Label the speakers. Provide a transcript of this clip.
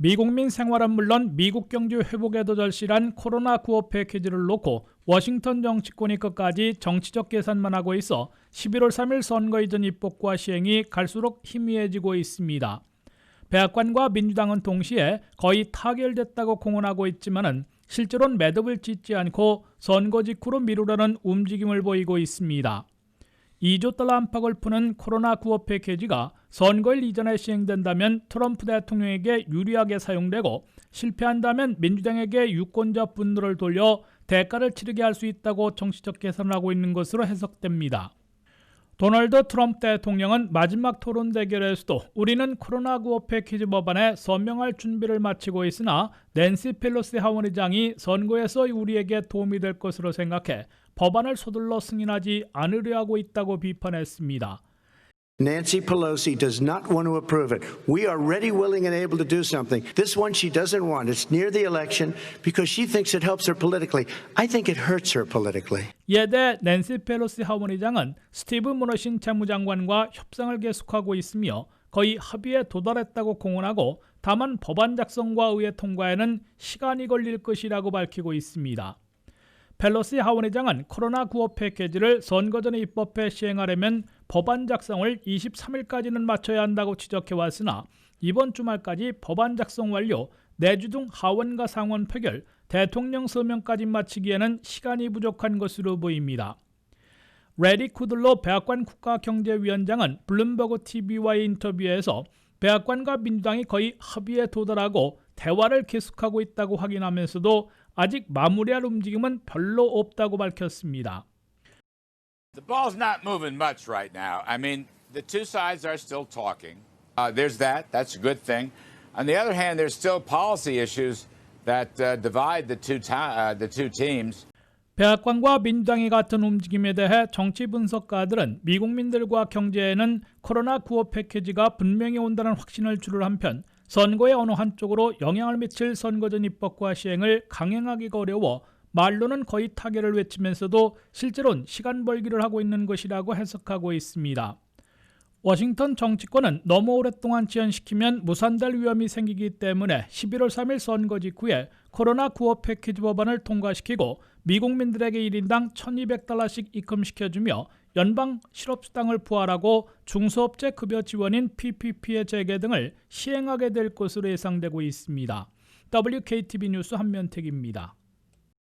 Speaker 1: 미국민 생활은 물론 미국 경제 회복에도 절실한 코로나 구호 패키지를 놓고 워싱턴 정치권이 끝까지 정치적 계산만 하고 있어 11월 3일 선거 이전 입법과 시행이 갈수록 희미해지고 있습니다. 백악관과 민주당은 동시에 거의 타결됐다고 공언하고 있지만은 실제로는 매듭을 짓지 않고 선거 직후로 미루려는 움직임을 보이고 있습니다. 2조 달러 안팎을 푸는 코로나 구호 패키지가 선거일 이전에 시행된다면 트럼프 대통령에게 유리하게 사용되고 실패한다면 민주당에게 유권자 분노를 돌려 대가를 치르게 할 수 있다고 정치적 계산을 하고 있는 것으로 해석됩니다. 도널드 트럼프 대통령은 마지막 토론 대결에서도 우리는 코로나9 패키지 법안에 서명할 준비를 마치고 있으나 낸시 펠로시 하원의장이 선거에서 우리에게 도움이 될 것으로 생각해 법안을 서둘러 승인하지 않으려 하고 있다고 비판했습니다.
Speaker 2: Nancy Pelosi does not want to approve it. We are ready, willing, and able to do something. This one she doesn't want. It's near the election because she thinks it helps her politically. I think it hurts her politically.
Speaker 1: 대해 낸시 펠로시 하원의장은 스티브 무너신 재무장관과 협상을 계속하고 있으며 거의 합의에 도달했다고 공언하고 다만 법안 작성과 의회 통과에는 시간이 걸릴 것이라고 밝히고 있습니다. 펠로시 하원의장은 코로나 구호 패키지를 선거 전에 입법해 시행하려면 법안 작성을 23일까지는 마쳐야 한다고 지적해 왔으나 이번 주말까지 법안 작성 완료, 내주 중 하원과 상원 표결, 대통령 서명까지 마치기에는 시간이 부족한 것으로 보입니다. 레디 쿠들로 백악관 국가경제위원장은 블룸버그 TV와의 인터뷰에서 백악관과 민주당이 거의 합의에 도달하고 대화를 계속하고 있다고 확인하면서도 아직 마무리할 움직임은 별로 없다고 밝혔습니다.
Speaker 3: The ball's not moving much right now. I mean, the two sides are still talking. Uh, there's that. That's a good thing. On the other hand, there's still policy issues that uh, divide the two, uh, the two teams.
Speaker 1: 백악관과 민주당이 같은 움직임에 대해 정치 분석가들은 미국민들과 경제에는 코로나 구호 패키지가 분명히 온다는 확신을 주를 한편 선거의 어느 한쪽으로 영향을 미칠 선거전 입법과 시행을 강행하기가 어려워 말로는 거의 타결을 외치면서도 실제로는 시간 벌기를 하고 있는 것이라고 해석하고 있습니다. 워싱턴 정치권은 너무 오랫동안 지연시키면 무산될 위험이 생기기 때문에 11월 3일 선거 직후에 코로나 구호 패키지 법안을 통과시키고 미국민들에게 1인당 1200달러씩 입금시켜주며 연방 실업수당을 부활하고 중소업체 급여 지원인 PPP의 재개 등을 시행하게 될 것으로 예상되고 있습니다. WKTV 뉴스 한면택입니다.